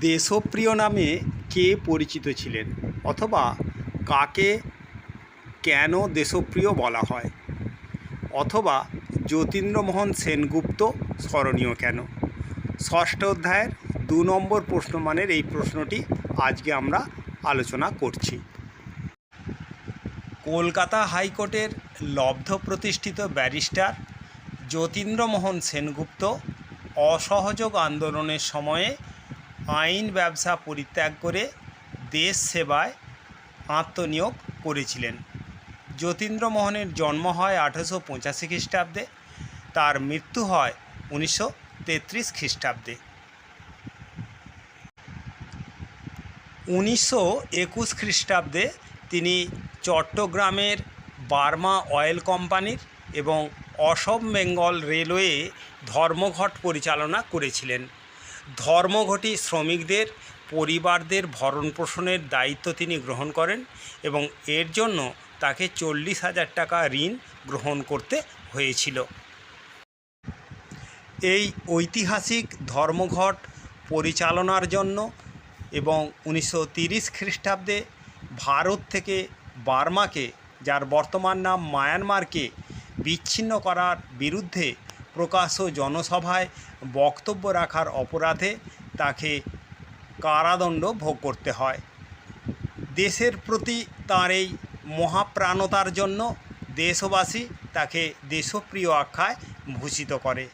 দেশপ্রিয় নামে কে পরিচিত ছিলেন? অথবা কাকে কেন দেশপ্রিয় বলা হয়? অথবা যতীন্দ্রমোহন সেনগুপ্ত স্মরণীয় কেন? ষষ্ঠ অধ্যায়ের দু নম্বর প্রশ্নমানের এই প্রশ্নটি আজকে আমরা আলোচনা করছি। কলকাতা হাইকোর্টের লব্ধ প্রতিষ্ঠিত ব্যারিস্টার যতীন্দ্রমোহন সেনগুপ্ত অসহযোগ আন্দোলনের সময়ে আইন ব্যবসা পরিত্যাগ করে দেশ সেবায় আত্মনিয়োগ করেছিলেন। যতীন্দ্রমোহনের জন্ম হয় আঠেরোশো পঁচাশি খ্রিস্টাব্দে, তার মৃত্যু হয় উনিশশো তেত্রিশ খ্রিস্টাব্দে। উনিশশো একুশ খ্রিস্টাব্দে তিনি চট্টগ্রামের বার্মা অয়েল কোম্পানির এবং অসম বেঙ্গল রেলওয়ে ধর্মঘট পরিচালনা করেছিলেন। ধর্মঘটি শ্রমিকদের, পরিবারদের ভরণ পোষণের দায়িত্ব তিনি গ্রহণ করেন এবং এর জন্য তাকে চল্লিশ হাজার টাকা ঋণ গ্রহণ করতে হয়েছিল। এই ঐতিহাসিক ধর্মঘট পরিচালনার জন্য এবং উনিশশো তিরিশ খ্রিস্টাব্দে ভারত থেকে বার্মাকে, যার বর্তমান নাম মায়ানমারকে, বিচ্ছিন্ন করার বিরুদ্ধে প্রকাশ্য জনসভায় বক্তব্য রাখার অপরাধে তাকে কারাদণ্ড ভোগ করতে হয়। দেশের প্রতি তার এই মহাপ্রাণতার জন্য দেশবাসী তাকে দেশপ্রিয় আখ্যায় ভূষিত করে।